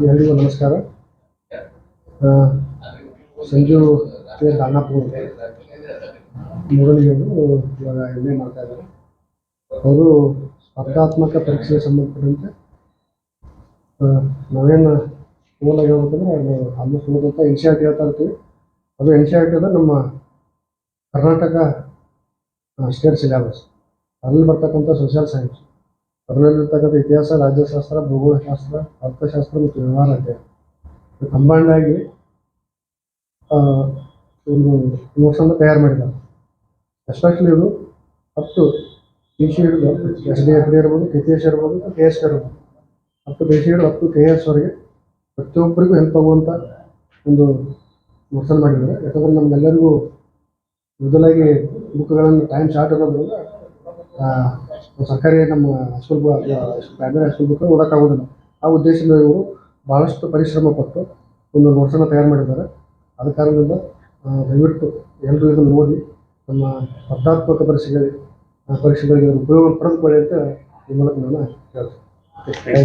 ಎಲ್ಲರಿಗೂ ನಮಸ್ಕಾರ ಸಂಜು ದಾನಾಪುರ ಮೂರನೇವರು ಇವಾಗ ಎಂ ಮಾಡ್ತಾ ಇದ್ದಾರೆ. ಅವರು ಸ್ಪರ್ಧಾತ್ಮಕ ಪರೀಕ್ಷೆಗೆ ಸಂಬಂಧಪಟ್ಟಂತೆ ನಾವೇನು ಮೂಲಾಗಿ ಹೇಳ್ಬೇಕಂದ್ರೆ ಆಲ್ಮೋಸ್ಟ್ ಓದಂತ ಎನ್ ಸಿ ಆರ್ ಟಿ ಹೇಳ್ತಾ ಇರ್ತೀವಿ ಅದು ಎನ್ ಸಿ ಆರ್ ಟಿ ಅಂದರೆ ನಮ್ಮ ಕರ್ನಾಟಕ ಸ್ಟೇಟ್ ಸಿಲೆಬಸ್ ಅಲ್ಲಿ ಬರ್ತಕ್ಕಂಥ ಸೋಷಿಯಲ್ ಸೈನ್ಸ್ ಅದರಲ್ಲಿರ್ತಕ್ಕಂಥ ಇತಿಹಾಸ, ರಾಜ್ಯಶಾಸ್ತ್ರ, ಭೂಗೋಳಶಾಸ್ತ್ರ, ಅರ್ಥಶಾಸ್ತ್ರ ಮತ್ತು ವ್ಯವಹಾರ ಅಧ್ಯಯನ. ಕಂಬೈಂಡ್ ಆಗಿ ಒಂದು ನೋಟ್ಸನ್ನು ತಯಾರು ಮಾಡಿದ್ದಾರೆ. ಎಸ್ಪೆಷಲಿ ಇದು ಅಪ್ ಸಿ ಹಿಡಿದು ಎಸ್ ಡಿ ಎಫ್ ಡಿ ಇರ್ಬೋದು ಕೆ ಪಿ ಎಸ್ ಇರ್ಬೋದು ಕೆ ಎಸ್ ಇರ್ಬೋದು. ಅಪ್ ಟು ಪಿ ಸಿ ಹಿಡಿದು ಅಪ್ ಟು ಕೆ ಎಸ್ ವರೆಗೆ ಪ್ರತಿಯೊಬ್ಬರಿಗೂ ಹೆಲ್ಪ್ ಆಗುವಂಥ ಒಂದು ನೋಟ್ಸನ್ನು ಮಾಡಿದ್ದಾರೆ. ಯಾಕಂದರೆ ನಮಗೆಲ್ಲರಿಗೂ ಮೊದಲಾಗಿ ಬುಕ್ಗಳನ್ನು ಟೈಮ್ ಶಾರ್ಟ್ ಇರೋದ್ರಿಂದ ಸರ್ಕಾರಿ ನಮ್ಮ ಸ್ಕೂಲ್ ಪ್ರೈಮರಿ ಸ್ಕೂಲ್ ಬುಕ್ ಓದೋಕ್ಕಾಗೋದಿಲ್ಲ ಆ ಉದ್ದೇಶದಿಂದ ಇವರು ಭಾಳಷ್ಟು ಪರಿಶ್ರಮ ಪಟ್ಟು ಒಂದು ನೋಟ್ಸನ್ನು ತಯಾರು ಮಾಡಿದ್ದಾರೆ. ಆದ ಕಾರಣದಿಂದ ದಯವಿಟ್ಟು ಎಲ್ಲರೂ ಇದನ್ನು ನೋಡಿ, ನಮ್ಮ ಸ್ಪರ್ಧಾತ್ಮಕ ಪರೀಕ್ಷೆಗಳಿಗೆ ಪರೀಕ್ಷೆಗಳಿಗೆ ಉಪಯೋಗ ಪಡೆದುಕೊಳ್ಳಿ ಅಂತ ಈ ಮೂಲಕ ನಾನು ಹೇಳ್ತೀನಿ.